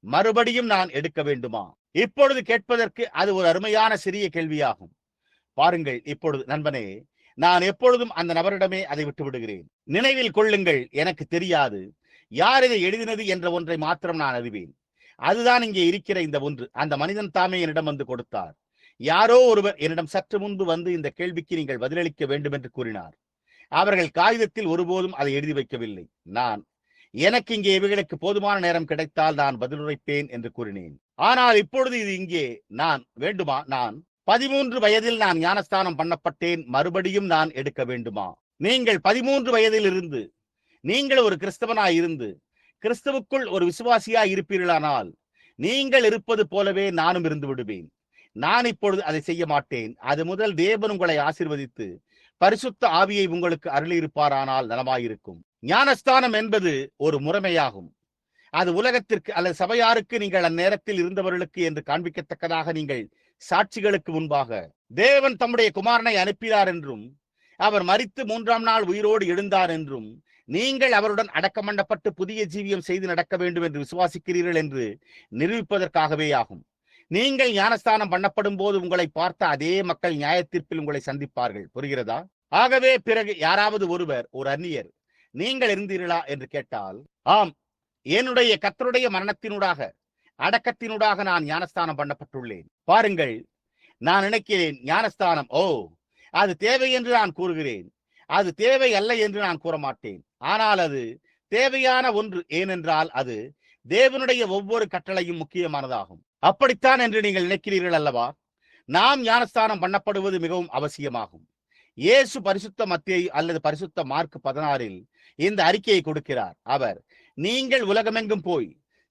மறுபடியும் நான் எடுக்க வேண்டுமா? இப்பொழுது கேட்பதற்கு அது ஒரு அருமையான சிறிய கேள்வியாகும். பாருங்கள் இப்பொழுது நண்பனே நான் எப்பொழுதும் அந்த நபரிடமே அதை விட்டு விடுகிறேன். நினைவில் கொள்ளுங்கள் எனக்கு தெரியாது. யார் இதை எழுதினது என்ற ஒன்றை மாத்திரம் நான் அறிவேன். அதுதான் இங்கே இருக்கிற இந்த ஒன்று. அந்த மனிதன் தாமே என்னிடம் வந்து கொடுத்தார். யாரோ ஒருவர் என்னிடம் சற்று முன்பு வந்து இந்த கேள்விக்கு நீங்கள் பதிலளிக்க வேண்டும் என்று கூறினார். அவர்கள் காகிதத்தில் ஒருபோதும் அதை எழுதி வைக்கவில்லை. நான் எனக்கு இங்கே இவைகளுக்கு போதுமான நேரம் கிடைத்தால் நான் பதிலுரைப்பேன் என்று கூறினேன். ஆனால் இப்பொழுது இது இங்கே நான் வேண்டுமா? நான் பதிமூன்று வயதில் நான் ஞானஸ்தானம் பண்ணப்பட்டேன். மறுபடியும் நான் எடுக்க வேண்டுமா? நீங்கள் பதிமூன்று வயதில் இருந்து நீங்கள் ஒரு கிறிஸ்தவனாய் இருந்து கிறிஸ்தவுக்குள் ஒரு விசுவாசியாய் இருப்பீர்களானால் நீங்கள் இருப்பது போலவே நானும் இருந்து விடுவேன். நான் இப்பொழுது அதை செய்ய மாட்டேன். அது முதல் தேவன் உங்களை ஆசிர்வதித்து பரிசுத்த ஆவியை உங்களுக்கு அருளியிருப்பாரானால் நலமாயிருக்கும். ஞானஸ்தானம் என்பது ஒரு முறைமையாகும். அது உலகத்திற்கு அல்லது சபையாருக்கு நீங்கள் அந்நேரத்தில் இருந்தவர்களுக்கு என்று காண்பிக்கத்தக்கதாக நீங்கள் சாட்சிகளுக்கு முன்பாக தேவன் தம்முடைய குமாரனை அனுப்பினார் என்றும் அவர் மறித்து மூன்றாம் நாள் உயிரோடு எழுந்தார் என்றும் நீங்கள் அவருடன் அடக்கமண்டப்பட்டு புதிய ஜீவியம் செய்து நடக்க வேண்டும் என்று விசுவாசிக்கிறீர்கள் என்று நிரூபிப்பதற்காகவே ஆகும். நீங்கள் ஞானஸ்தானம் பண்ணப்படும் போது உங்களை பார்த்த அதே மக்கள் நியாயத்தீர்ப்பில் உங்களை சந்திப்பார்கள். புரிகிறதா? ஆகவே பிறகு யாராவது ஒருவர் ஒரு அந்நியர் நீங்கள் இருந்தீர்களா என்று கேட்டால் ஆம் என்னுடைய கத்தருடைய மரணத்தினூடாக அடக்கத்தினூடாக நான் ஞானஸ்தானம் பண்ணப்பட்டுள்ளேன். பாருங்கள் நான் நினைக்கிறேன் ஞானஸ்தானம் ஓ அது தேவை என்று நான் கூறுகிறேன். அது தேவை அல்ல என்று நான் கூற மாட்டேன் ஆனால் அது தேவையான ஒன்று ஏனென்றால் அது தேவனுடைய ஒவ்வொரு கட்டளையும் முக்கியமானதாகும். அப்படித்தான் என்று நீங்கள் நினைக்கிறீர்கள் அல்லவா? நாம் ஞானஸ்தானம் பண்ணப்படுவது மிகவும் அவசியமாகும். இயேசு பரிசுத்த மத்தியை அல்லது பரிசுத்த மார்க் பதினாறில் இந்த அறிக்கையை கொடுக்கிறார். அவர் நீங்கள் உலகமெங்கும் போய்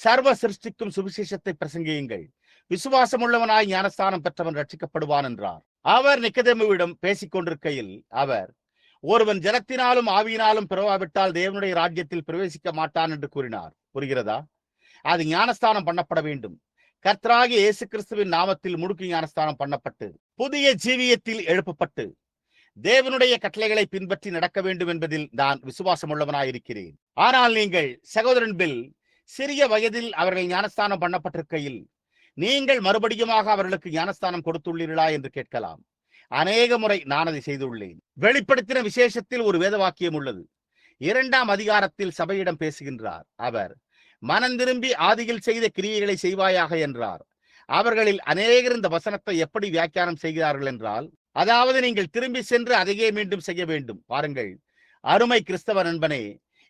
சர்வ சிருஷ்டிக்கும் சுவிசேஷத்தை பிரசங்கியுங்கள். விசுவாசம் உள்ளவனாய் ஞானஸ்தானம் பெற்றவன் ரட்சிக்கப்படுவான் என்றார். அவர் நிக்கதேமுவிடம் பேசிக் கொண்டிருக்கையில் அவர் ஒருவன் ஜலத்தினாலும் ஆவியினாலும் பிறவாவிட்டால் தேவனுடைய ராஜ்யத்தில் பிரவேசிக்க மாட்டான் என்று கூறினார். புரிகிறதா? அது ஞானஸ்தானம் பண்ணப்பட வேண்டும். கர்த்தராகி இயேசு கிறிஸ்துவின் நாமத்தில் முடுக்கு ஞானஸ்தானம் பண்ணப்பட்டு புதிய ஜீவியத்தில் எழுப்பப்பட்டு தேவனுடைய கட்டளைகளை பின்பற்றி நடக்க வேண்டும் என்பதில் நான் விசுவாசம் உள்ளவனாயிருக்கிறேன் ஆனால் நீங்கள் சகோதரன் பில் சிறிய வயதில் அவர்கள் ஞானஸ்தானம் பண்ணப்பட்டிருக்கையில் நீங்கள் மறுபடியுமாக அவர்களுக்கு ஞானஸ்தானம் கொடுத்துள்ளீர்களா என்று கேட்கலாம். அநேக முறை நான் அதை செய்துள்ளேன். வெளிப்படுத்தின விசேஷத்தில் ஒரு வேத வாக்கியம் உள்ளது. இரண்டாம் அதிகாரத்தில் சபையிடம் பேசுகின்றார். அவர் மனம் திரும்பி ஆதியில் செய்த கிரியைகளை செய்வாயாக என்றார். அவர்களில் அநேகர் இந்த வசனத்தை எப்படி வியாக்கியானம் செய்கிறார்கள் என்றால் அதாவது நீங்கள் திரும்பி சென்று அதையே மீண்டும் செய்ய வேண்டும். பாருங்கள். அருமை கிறிஸ்தவ நண்பனே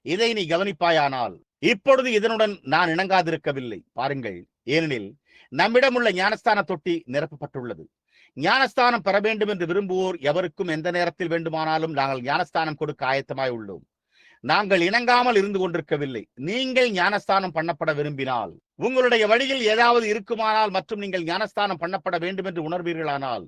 இதை நீ கவனிப்பாயானால் இப்பொழுது இதனுடன் நான் இணங்காதிருக்கவில்லை. பாருங்கள். ஏனெனில் நம்மிடம் உள்ள ஞானஸ்தான தொட்டி நிரப்பப்பட்டுள்ளது. ஞானஸ்தானம் பெற வேண்டும் என்று விரும்புவோர் எவருக்கும் எந்த நேரத்தில் வேண்டுமானாலும் நாங்கள் ஞானஸ்தானம் கொடுக்க ஆயத்தமாய் உள்ளோம். நாங்கள் இணங்காமல் இருந்து கொண்டிருக்கவில்லை. நீங்கள் ஞானஸ்தானம் பண்ணப்பட விரும்பினால் உங்களுடைய வழியில் ஏதாவது இருக்குமானால் மற்றும் நீங்கள் ஞானஸ்தானம் பண்ணப்பட வேண்டும் என்று உணர்வீர்களானால்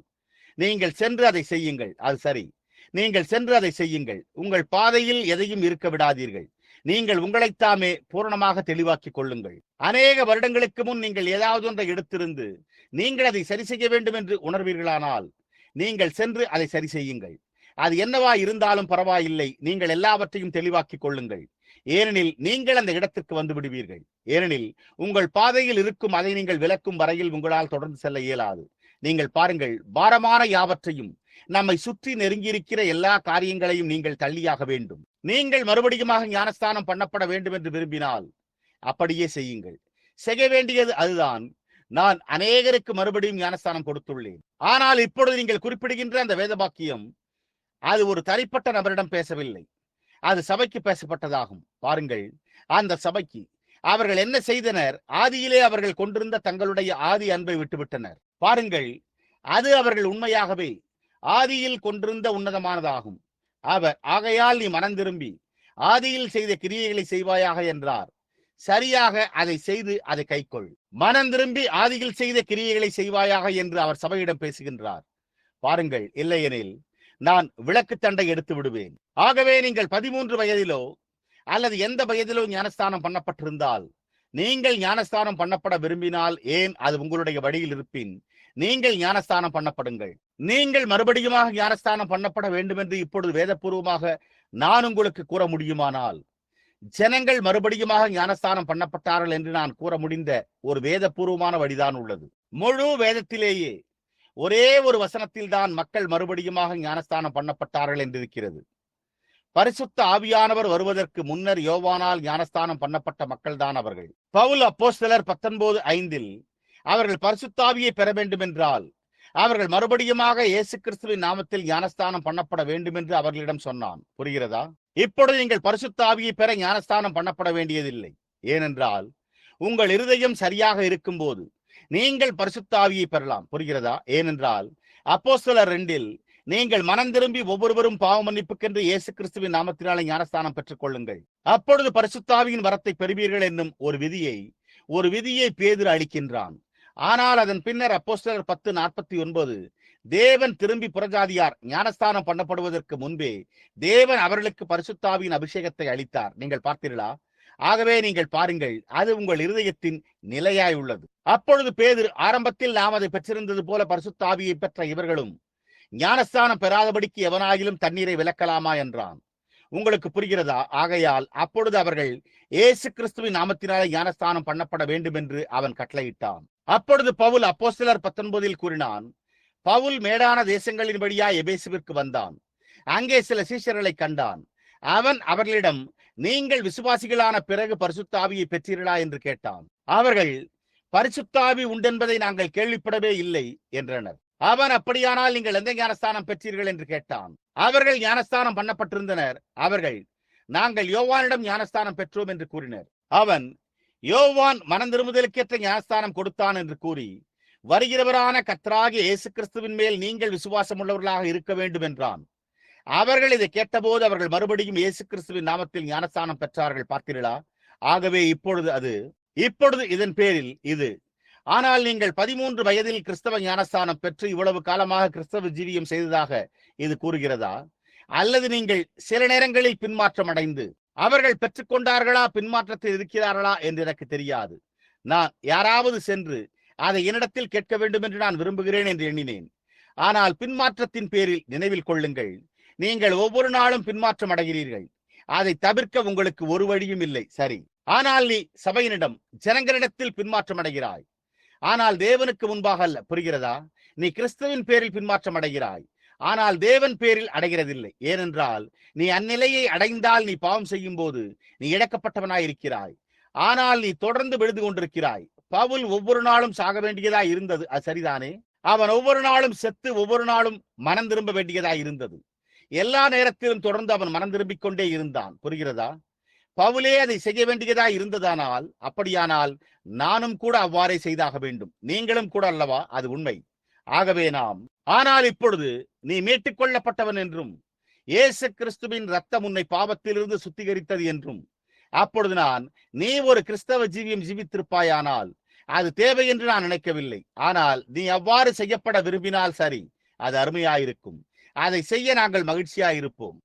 நீங்கள் சென்று அதை செய்யுங்கள். அது சரி. நீங்கள் சென்று அதை செய்யுங்கள். உங்கள் பாதையில் எதையும் இருக்க விடாதீர்கள். நீங்கள் உங்களைத்தாமே பூரணமாக தெளிவாக்கிக் கொள்ளுங்கள். அநேக வருடங்களுக்கு முன் நீங்கள் ஏதாவது ஒன்றை எடுத்திருந்து நீங்கள் அதை சரி செய்ய வேண்டும் என்று உணர்வீர்களானால் நீங்கள் சென்று அதை சரி செய்யுங்கள். அது என்னவா இருந்தாலும் பரவாயில்லை. நீங்கள் எல்லாவற்றையும் தெளிவாக்கிக் கொள்ளுங்கள். ஏனெனில் நீங்கள் அந்த இடத்திற்கு வந்து விடுவீர்கள். ஏனெனில் உங்கள் பாதையில் இருக்கும் அதை நீங்கள் விளக்கும் வரையில் உங்களால் தொடர்ந்து செல்ல இயலாது. நீங்கள் பாருங்கள் பாரமான யாவற்றையும் நம்மை சுற்றி நெருங்கியிருக்கிற எல்லா காரியங்களையும் நீங்கள் தள்ளியாக வேண்டும். நீங்கள் மறுபடியுமாக ஞானஸ்தானம் பண்ணப்பட வேண்டும் என்று விரும்பினால் அப்படியே செய்யுங்கள். செய்ய வேண்டியது அதுதான். நான் அநேகருக்கு மறுபடியும் ஞானஸ்தானம் கொடுத்துள்ளேன். ஆனால் இப்பொழுது நீங்கள் குறிப்பிடுகின்ற அந்த வேதபாக்கியம் அது ஒரு தனிப்பட்ட நபரிடம் பேசவில்லை. அது சபைக்கு பேசப்பட்டதாகும். பாருங்கள் அந்த சபைக்கு அவர்கள் என்ன செய்தனர்? ஆதியிலே அவர்கள் கொண்டிருந்த தங்களுடைய ஆதி அன்பை விட்டுவிட்டனர். பாருங்கள் அது அவர்கள் உண்மையாகவே ஆதியில் கொண்டிருந்த உன்னதமானதாகும். அவர் ஆகையால் நீ மனம் திரும்பி ஆதியில் செய்த கிரியைகளை செய்வாயாக என்றார். சரியாக அதை செய்து அதை கைக்கொள். மனம் திரும்பி ஆதியில் செய்த கிரியைகளை செய்வாயாக என்று அவர் சபையிடம் பேசுகின்றார். பாருங்கள் இல்லையெனில் நான் விளக்கு தண்டை எடுத்து விடுவேன். ஆகவே நீங்கள் பதிமூன்று வயதிலோ அல்லது எந்த வயதிலோ ஞானஸ்தானம் பண்ணப்பட்டிருந்தால் நீங்கள் ஞானஸ்தானம் பண்ணப்பட விரும்பினால் ஏன் அது உங்களுடைய வழியில் இருப்பின்? நீங்கள் ஞானஸ்தானம் பண்ணப்படுங்கள். நீங்கள் மறுபடியுமாக ஞானஸ்தானம் பண்ணப்பட வேண்டும் என்று இப்பொழுது வேதபூர்வமாக நான் உங்களுக்கு கூற முடியுமானால் ஜனங்கள் மறுபடியுமாக ஞானஸ்தானம் பண்ணப்பட்டார்கள் என்று நான் கூற முடிந்த ஒரு வேதபூர்வமான வழிதான் உள்ளது. முழு வேதத்திலேயே ஒரே ஒரு வசனத்தில் தான் மக்கள் மறுபடியுமாக ஞானஸ்தானம் பண்ணப்பட்டார்கள் என்று இருக்கிறது பரிசுத்த ஆவியானவர் வருவதற்கு முன்னர் யோவானால் ஞானஸ்தானம் பண்ணப்பட்ட மக்கள் தான் அவர்கள். பவுல் அப்போஸ்தலர் பத்தொன்பது ஐந்தில் அவர்கள் பரிசுத்தாவியை பெற வேண்டும் என்றால் அவர்கள் மறுபடியுமாக இயேசு கிறிஸ்துவின் நாமத்தில் ஞானஸ்தானம் பண்ணப்பட வேண்டும் என்று அவர்களிடம் சொன்னான். புரிகிறதா? இப்பொழுது நீங்கள் பரிசுத்தாவியை பெற ஞானஸ்தானம் பண்ணப்பட வேண்டியதில்லை. ஏனென்றால் உங்கள் இருதயம் சரியாக இருக்கும்போது நீங்கள் பரிசுத்தாவியை பெறலாம். புரிகிறதா? ஏனென்றால் அப்போஸ்தலர் ரெண்டில் நீங்கள் மனம் திரும்பி ஒவ்வொருவரும் பாவ மன்னிப்புக்கென்று இயேசு கிறிஸ்துவின் நாமத்தினாலே ஞானஸ்தானம் பெற்றுக் கொள்ளுங்கள் அப்பொழுது பரிசுத்தாவியின் வரத்தை பெறுவீர்கள் என்னும் ஒரு விதியை ஒரு விதியை பேதுரு அளிக்கின்றான். ஆனால் அதன் பின்னர் அப்போஸ்தலர் பத்து நாற்பத்தி ஒன்பது தேவன் திரும்பி புறஜாதியார் ஞானஸ்தானம் பண்ணப்படுவதற்கு முன்பே தேவன் அவர்களுக்கு பரிசுத்தாவியின் அபிஷேகத்தை அளித்தார். நீங்கள் பார்த்தீர்களா? ஆகவே நீங்கள் பாருங்கள் அது உங்கள் இருதயத்தின் நிலையாய் உள்ளது. அப்பொழுது பேதுரு ஆரம்பத்தில் நாம் அதை பெற்றிருந்தது போல பரிசுத்தாவியை பெற்ற இவர்களும் ஞானஸ்தானம் பெறாதபடிக்கு எவனாயிலும் தண்ணீரை விலக்கலாமா என்றான். உங்களுக்கு புரிகிறதா? ஆகையால் அப்பொழுது அவர்கள் இயேசு கிறிஸ்துவின் நாமத்தினாலே ஞானஸ்தானம் பண்ணப்பட வேண்டும் என்று அவன் கட்டளையிட்டான். அப்பொழுது பவுல் அப்போஸ்தலர் பத்தொன்பதில் கூறினான் பவுல் மேடான தேசங்களின் வழியா எபேசுவிற்கு வந்தான். அங்கே சில சீஷர்களை கண்டான். அவன் அவர்களிடம் நீங்கள் விசுவாசிகளான பிறகு பரிசுத்தாவியை பெற்றீர்களா? என்று கேட்டான். அவர்கள் பரிசுத்தாவி உண்டென்பதை நாங்கள் கேள்விப்படவே இல்லை என்றனர். அவன் அப்படியானால் நீங்கள் எந்த ஞானஸ்தானம் பெற்றீர்கள் என்று கேட்டான். அவர்கள் ஞானஸ்தானம் பண்ணப்பட்டிருந்தனர். அவர்கள் நாங்கள் யோவானிடம் ஞானஸ்தானம் பெற்றோம் என்று கூறினர். அவன் யோவான் மனம் ஞானஸ்தானம் கொடுத்தான் என்று கூறி வருகிறவரான கத்ராகி இயேசு கிறிஸ்துவின் மேல் நீங்கள் விசுவாசம் உள்ளவர்களாக இருக்க வேண்டும் என்றான். அவர்கள் இதை கேட்டபோது அவர்கள் மறுபடியும் இயேசு கிறிஸ்துவின் நாமத்தில் ஞானஸ்தானம் பெற்றார்கள். பார்த்தீர்களா? ஆகவே இப்பொழுது அது இப்பொழுது இதன் பேரில் இது. ஆனால் நீங்கள் பதிமூன்று வயதில் கிறிஸ்தவ ஞானஸ்தானம் பெற்று இவ்வளவு காலமாக கிறிஸ்தவ ஜீவியம் செய்ததாக இது கூறுகிறதா? அல்லது நீங்கள் சில நேரங்களில் பின்மாற்றம் அடைந்து அவர்கள் பெற்றுக்கொண்டார்களா பின்மாற்றத்தில் இருக்கிறார்களா என்று எனக்கு தெரியாது. நான் யாராவது சென்று அதை என்னிடத்தில் கேட்க வேண்டும் என்று நான் விரும்புகிறேன் என்று எண்ணினேன். ஆனால் பின்மாற்றத்தின் பேரில் நினைவில் கொள்ளுங்கள் நீங்கள் ஒவ்வொரு நாளும் பின்மாற்றம் அடைகிறீர்கள். அதை தவிர்க்க உங்களுக்கு ஒரு வழியும் இல்லை. சரி. ஆனால் நீ சபையினிடம் ஜனங்களிடத்தில் பின்மாற்றம் அடைகிறாய். ஆனால் தேவனுக்கு முன்பாக அல்ல. புரிகிறதா? நீ கிறிஸ்துவின் பேரில் பின்மாற்றம் அடைகிறாய். ஆனால் தேவன் பேரில் அடைகிறதில்லை. ஏனென்றால் நீ அந்நிலையை அடைந்தால் நீ பாவம் செய்யும் போது நீ இழக்கப்பட்டவனாய் இருக்கிறாய். ஆனால் நீ தொடர்ந்து விழுந்து கொண்டிருக்கிறாய். பவுல் ஒவ்வொரு நாளும் சாக வேண்டியதா இருந்தது. அது சரிதானே? அவன் ஒவ்வொரு நாளும் செத்து ஒவ்வொரு நாளும் மனம் திரும்ப வேண்டியதா இருந்தது. எல்லா நேரத்திலும் தொடர்ந்து அவன் மனம் திரும்பிக் கொண்டே இருந்தான். புரிகிறதா? பவுலே அதை செய்ய வேண்டியதா இருந்ததானால் அப்படியானால் நானும் கூட அவ்வாறே செய்தாக வேண்டும். நீங்களும் கூட அல்லவா? அது உண்மை. ஆகவே நாம் ஆனால் இப்பொழுது நீ மீட்டுக் கொள்ளப்பட்டவன் என்றும் இயேசு கிறிஸ்துவின் ரத்தம் உன்னை பாவத்திலிருந்து சுத்திகரித்தது என்றும் அப்பொழுது நான் நீ ஒரு கிறிஸ்தவ ஜீவியம் ஜீவித்திருப்பாயானால் அது தேவை என்று நான் நினைக்கவில்லை. ஆனால் நீ அவ்வாறு செய்யப்பட விரும்பினால் சரி அது அருமையாயிருக்கும். அதை செய்ய நாங்கள் மகிழ்ச்சியாயிருப்போம்.